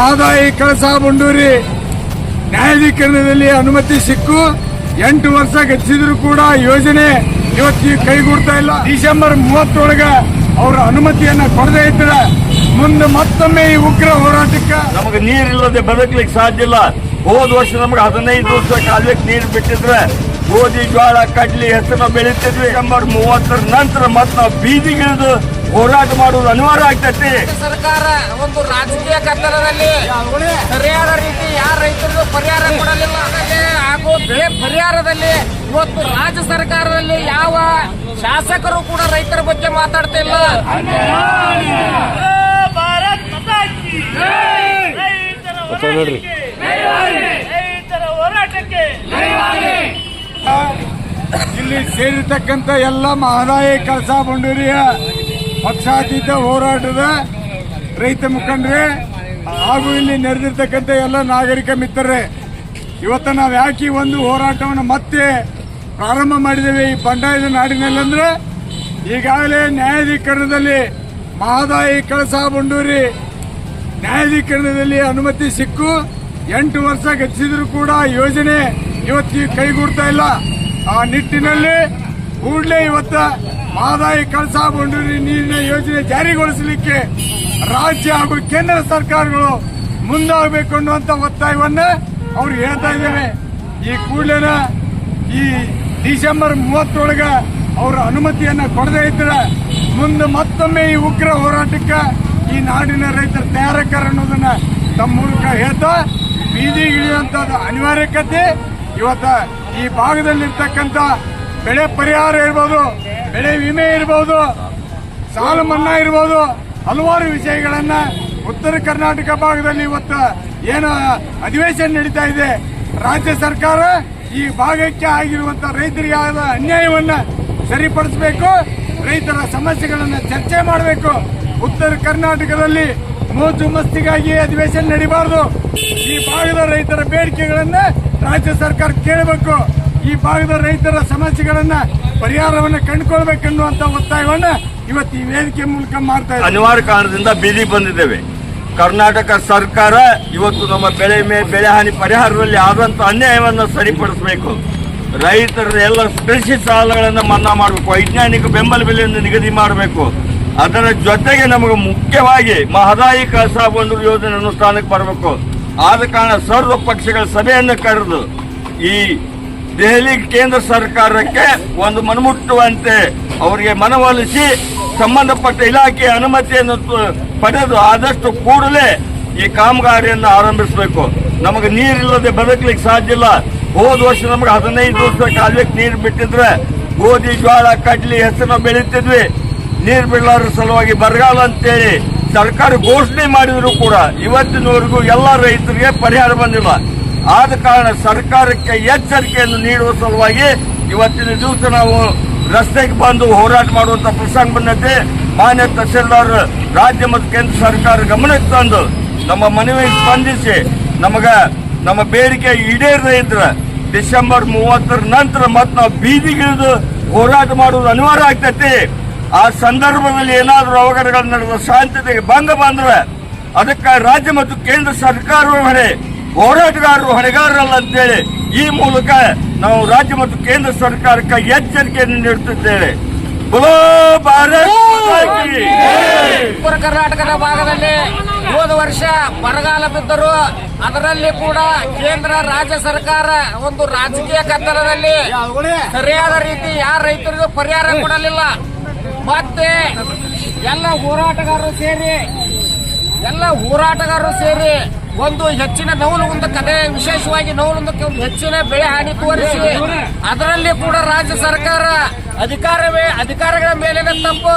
ಮಹದಾಯಿ ಕೆಲಸ ಮುಂಡೂರಿ. ನ್ಯಾಯಾಧೀಕರಣದಲ್ಲಿ ಅನುಮತಿ ಸಿಕ್ಕು. ಎಂಟು ವರ್ಷ ಗಚ್ಚಿದ್ರು ಕೂಡ ಯೋಜನೆ ಇವತ್ತು ಕೈಗೂಡ್ತಾ ಇಲ್ಲ. ಡಿಸೆಂಬರ್ ಮೂವತ್ತೊಳಗ ಅವರ ಅನುಮತಿಯನ್ನ ಕೊಡದೇ ಇದ್ರೆ ಮುಂದೆ ಮತ್ತೊಮ್ಮೆ ಈ ಉಗ್ರ ಹೋರಾಟಕ್ಕೆ ನಮಗೆ ನೀರಿಲ್ಲದೆ ಬದುಕಲಿಕ್ಕೆ ಸಾಧ್ಯ ಇಲ್ಲ. ಹೋದ ವರ್ಷ ನಮಗೆ ಹದಿನೈದು ವರ್ಷ ಕಾಲಕ್ಕೆ ನೀರು ಬಿಟ್ಟಿದ್ರೆ ಗೋಧಿ ಜೋಳ ಕಡ್ಲಿ, ಹೆಸರು ಬೆಳೀತಿದ್ವಿ. ಡಿಸೆಂಬರ್ ಮೂವತ್ತರ ನಂತರ ಮತ್ತೆ ನಾವು ಬೀದಿಗಿಳಿದು ಹೋರಾಟ ಮಾಡುವುದು ಅನಿವಾರ್ಯ ಆಗ್ತೈತಿ. ಸರ್ಕಾರ ಒಂದು ರಾಜಕೀಯ ಕತ್ತಲದಲ್ಲಿ ಸರಿಯಾದ ರೀತಿ ಯಾರ ರೈತರಿಗೂ ಪರಿಹಾರ ಕೊಡಲಿಲ್ಲ ಹಾಗೂ ಬೆಳೆ ಪರಿಹಾರದಲ್ಲಿ ಇವತ್ತು ರಾಜ್ಯ ಸರ್ಕಾರದಲ್ಲಿ ಯಾವ ಶಾಸಕರು ಕೂಡ ರೈತರ ಬಗ್ಗೆ ಮಾತಾಡ್ತಿಲ್ಲ ಇಲ್ಲಿ. ಸೇರಿರ್ತಕ್ಕಂಥ ಎಲ್ಲ ಮಹದಾಯಿ ಕಳಸಾ ಬಂಡೂರಿಯ ಪಕ್ಷಾತೀತ ಹೋರಾಟದ ರೈತ ಮುಖಂಡರೇ ಹಾಗೂ ಇಲ್ಲಿ ನೆರೆದಿರ್ತಕ್ಕಂಥ ಎಲ್ಲ ನಾಗರಿಕ ಮಿತ್ರರೇ, ಇವತ್ತು ನಾವು ಯಾಕೆ ಒಂದು ಹೋರಾಟವನ್ನು ಮತ್ತೆ ಪ್ರಾರಂಭ ಮಾಡಿದ್ದೇವೆ ಈ ಬಂಡಾಯದ ನಾಡಿನಲ್ಲಿ ಅಂದ್ರೆ ಈಗಾಗಲೇ ನ್ಯಾಯಾಧೀಕರಣದಲ್ಲಿ ಮಹದಾಯಿ ಕಳಸಾ ಬಂಡೂರಿ ನ್ಯಾಯಾಧೀಕರಣದಲ್ಲಿ ಅನುಮತಿ ಸಿಕ್ಕು. ಎಂಟು ವರ್ಷ ಗಚ್ಚಿದ್ರು ಕೂಡ ಯೋಜನೆ ಇವತ್ತಿಗೆ ಕೈಗೂಡ್ತಾ ಇಲ್ಲ. ಆ ನಿಟ್ಟಿನಲ್ಲಿ ಕೂಡಲೇ ಇವತ್ತ ಮಾದಾಯಿ ಕಳಸಾ ಬಂಡೂರಿ ನೀರಿನ ಯೋಜನೆ ಜಾರಿಗೊಳಿಸಲಿಕ್ಕೆ ರಾಜ್ಯ ಹಾಗೂ ಕೇಂದ್ರ ಸರ್ಕಾರಗಳು ಮುಂದಾಗಬೇಕು ಅನ್ನುವಂತ ಒತ್ತಾಯವನ್ನ ಅವ್ರು ಹೇಳ್ತಾ ಇದ್ದೇವೆ ಈ ಕೂಡಲೇನ ಈ ಡಿಸೆಂಬರ್ ಮೂವತ್ತೊಳಗ ಅವರ ಅನುಮತಿಯನ್ನ ಕೊಡದೇ ಇದ್ರೆ ಮುಂದೆ ಮತ್ತೊಮ್ಮೆ ಈ ಉಗ್ರ ಹೋರಾಟಕ್ಕೆ ಈ ನಾಡಿನ ರೈತರ ತಯಾರಕರ ಅನ್ನೋದನ್ನ ತಮ್ಮ ಮೂಲಕ ಹೇಳ್ತಾ ಬೀದಿಗಿಳಿಯುವಂಥದ್ದು ಅನಿವಾರ್ಯಕತೆ ಇವತ್ತ ಈ ಭಾಗದಲ್ಲಿರ್ತಕ್ಕಂಥ ಬೆಳೆ ಪರಿಹಾರ ಇರ್ಬೋದು, ಬೆಳೆ ವಿಮೆ ಇರ್ಬೋದು, ಸಾಲ ಮನ್ನಾ ಇರ್ಬೋದು, ಹಲವಾರು ವಿಷಯಗಳನ್ನ ಉತ್ತರ ಕರ್ನಾಟಕ ಭಾಗದಲ್ಲಿ ಇವತ್ತು ಏನು ಅಧಿವೇಶನ ನಡೀತಾ ಇದೆ. ರಾಜ್ಯ ಸರ್ಕಾರ ಈ ಭಾಗಕ್ಕೆ ಆಗಿರುವಂತ ರೈತರಿಗೆ ಆದ ಅನ್ಯಾಯವನ್ನ ಸರಿಪಡಿಸಬೇಕು, ರೈತರ ಸಮಸ್ಯೆಗಳನ್ನ ಚರ್ಚೆ ಮಾಡಬೇಕು. ಉತ್ತರ ಕರ್ನಾಟಕದಲ್ಲಿ ಮೋಜು ಮಸ್ತಿಗಾಗಿ ಅಧಿವೇಶನ ನಡೀಬಾರದು. ಈ ಭಾಗದ ರೈತರ ಬೇಡಿಕೆಗಳನ್ನ ರಾಜ್ಯ ಸರ್ಕಾರ ಕೇಳಬೇಕು. ಈ ಭಾಗದ ರೈತರ ಸಮಸ್ಯೆಗಳನ್ನ ಪರಿಹಾರವನ್ನ ಕಂಡುಕೊಳ್ಬೇಕನ್ನುವಂತ ಒತ್ತಾಯವನ್ನ ಇವತ್ತು ಈ ವೇದಿಕೆ ಮೂಲಕ ಮಾಡ್ತಾ ಇದ್ದಾರೆ. ಅನಿವಾರ್ಯ ಕಾರಣದಿಂದ ಬೀದಿ ಬಂದಿದ್ದೇವೆ. ಕರ್ನಾಟಕ ಸರ್ಕಾರ ಇವತ್ತು ನಮ್ಮ ಬೆಳೆ ಮೇ ಬೆಳೆ ಹಾನಿ ಪರಿಹಾರದಲ್ಲಿ ಆದಂತ ಅನ್ಯಾಯವನ್ನು ಸರಿಪಡಿಸಬೇಕು. ರೈತರ ಎಲ್ಲ ಕೃಷಿ ಸಾಲಗಳನ್ನು ಮನ್ನಾ ಮಾಡಬೇಕು. ವೈಜ್ಞಾನಿಕ ಬೆಂಬಲ ಬೆಲೆಯನ್ನು ನಿಗದಿ ಮಾಡಬೇಕು. ಅದರ ಜೊತೆಗೆ ನಮಗೆ ಮುಖ್ಯವಾಗಿ ಮಹದಾಯಿ ಕಸ ಬಂಡೂರು ಯೋಜನೆ ಅನುಷ್ಠಾನಕ್ಕೆ ಬರಬೇಕು. ಆದ ಕಾರಣ ಸರ್ವ ಪಕ್ಷಗಳ ಸಭೆಯನ್ನು ಕರೆದು ಈ ದೆಹಲಿ ಕೇಂದ್ರ ಸರ್ಕಾರಕ್ಕೆ ಒಂದು ಮನಮುಟ್ಟುವಂತೆ ಅವರಿಗೆ ಮನವೊಲಿಸಿ ಸಂಬಂಧಪಟ್ಟ ಇಲಾಖೆಯ ಅನುಮತಿಯನ್ನು ಪಡೆದು ಆದಷ್ಟು ಕೂಡಲೇ ಈ ಕಾಮಗಾರಿಯನ್ನು ಆರಂಭಿಸಬೇಕು. ನಮಗೆ ನೀರಿಲ್ಲದೆ ಬದುಕಲಿಕ್ಕೆ ಸಾಧ್ಯ ಇಲ್ಲ. ಹೋದ ವರ್ಷ ನಮಗೆ ಹದಿನೈದು ವರ್ಷ ಕಾಲಕ್ಕೆ ನೀರು ಬಿಟ್ಟಿದ್ರೆ ಗೋಧಿ ಜೋಳ ಕಡ್ಲಿ, ಹೆಸರು ಬೆಳೀತಿದ್ವಿ. ನೀರು ಬಿಡಲಾರ ಸಲುವಾಗಿ ಬರಗಾಲ ಅಂತೇಳಿ ಸರ್ಕಾರ ಘೋಷಣೆ ಮಾಡಿದ್ರು ಕೂಡ. ಇವತ್ತಿನವರೆಗೂ ಎಲ್ಲ ರೈತರಿಗೆ ಪರಿಹಾರ ಬಂದಿಲ್ಲ. ಆದ ಕಾರಣ ಸರ್ಕಾರಕ್ಕೆ ಎಚ್ಚರಿಕೆಯನ್ನು ನೀಡುವ ಸಲುವಾಗಿ ಇವತ್ತಿನ ದಿವಸ ನಾವು ರಸ್ತೆಗೆ ಬಂದು ಹೋರಾಟ ಮಾಡುವಂತ ಪ್ರಸಂಗ ಬಂದೈತೆ. ಮಾನ್ಯ ತಹಸೀಲ್ದಾರ್, ರಾಜ್ಯ ಮತ್ತು ಕೇಂದ್ರ ಸರ್ಕಾರ ಗಮನಕ್ಕೆ ತಂದು ನಮ್ಮ ಮನವಿಗೆ ಸ್ಪಂದಿಸಿ ನಮಗ ನಮ್ಮ ಬೇಡಿಕೆ ಈಡೇರದೇ ಇದ್ರೆ ಡಿಸೆಂಬರ್ ಮೂವತ್ತರ ನಂತರ ಮತ್ತೆ ನಾವು ಬೀದಿಗಿಳಿದು ಹೋರಾಟ ಮಾಡುವುದು ಅನಿವಾರ್ಯ ಆಗ್ತೈತಿ. ಆ ಸಂದರ್ಭದಲ್ಲಿ ಏನಾದರೂ ಅವಘಡಗಳು ನಡೆದ ಶಾಂತತೆಗೆ ಭಂಗ ಬಂದ್ರೆ ಅದಕ್ಕೆ ರಾಜ್ಯ ಮತ್ತು ಕೇಂದ್ರ ಸರ್ಕಾರವೇ ಹೋರಾಟಗಾರರು ಹೊಣೆಗಾರರಲ್ಲ ಅಂತೇಳಿ ಈ ಮೂಲಕ ನಾವು ರಾಜ್ಯ ಮತ್ತು ಕೇಂದ್ರ ಸರ್ಕಾರಕ್ಕೆ ಎಚ್ಚರಿಕೆಯನ್ನು ನೀಡುತ್ತಿದ್ದೇವೆ ಬಲೋ ಭಾರತ್. ಉತ್ತರ ಕರ್ನಾಟಕದ ಭಾಗದಲ್ಲಿ ಹೋದ ವರ್ಷ ಬರಗಾಲ ಬಿದ್ದರು ಅದರಲ್ಲಿ ಕೂಡ ಕೇಂದ್ರ ರಾಜ್ಯ ಸರ್ಕಾರ ಒಂದು ರಾಜಕೀಯ ಕತ್ತಲದಲ್ಲಿ ಸರಿಯಾದ ರೀತಿ ಯಾರ ರೈತರಿಗೂ ಪರಿಹಾರ ಕೊಡಲಿಲ್ಲ ಮತ್ತೆ ಎಲ್ಲ ಹೋರಾಟಗಾರರು ಸೇರಿ ಎಲ್ಲ ಹೋರಾಟಗಾರರು ಸೇರಿ ಒಂದು ಹೆಚ್ಚಿನ ಒಂದು ಕಥೆ ವಿಶೇಷವಾಗಿ ನವಲುಗುಂದಕ್ಕೆ ಒಂದು ಹೆಚ್ಚಿನ ಬೆಳೆ ಹಾನಿ ತೋರಿಸಿ ಅದರಲ್ಲಿ ಕೂಡ ರಾಜ್ಯ ಸರ್ಕಾರ ಅಧಿಕಾರವೇ ಅಧಿಕಾರಗಳ ಮೇಲಿನ ತಪ್ಪು.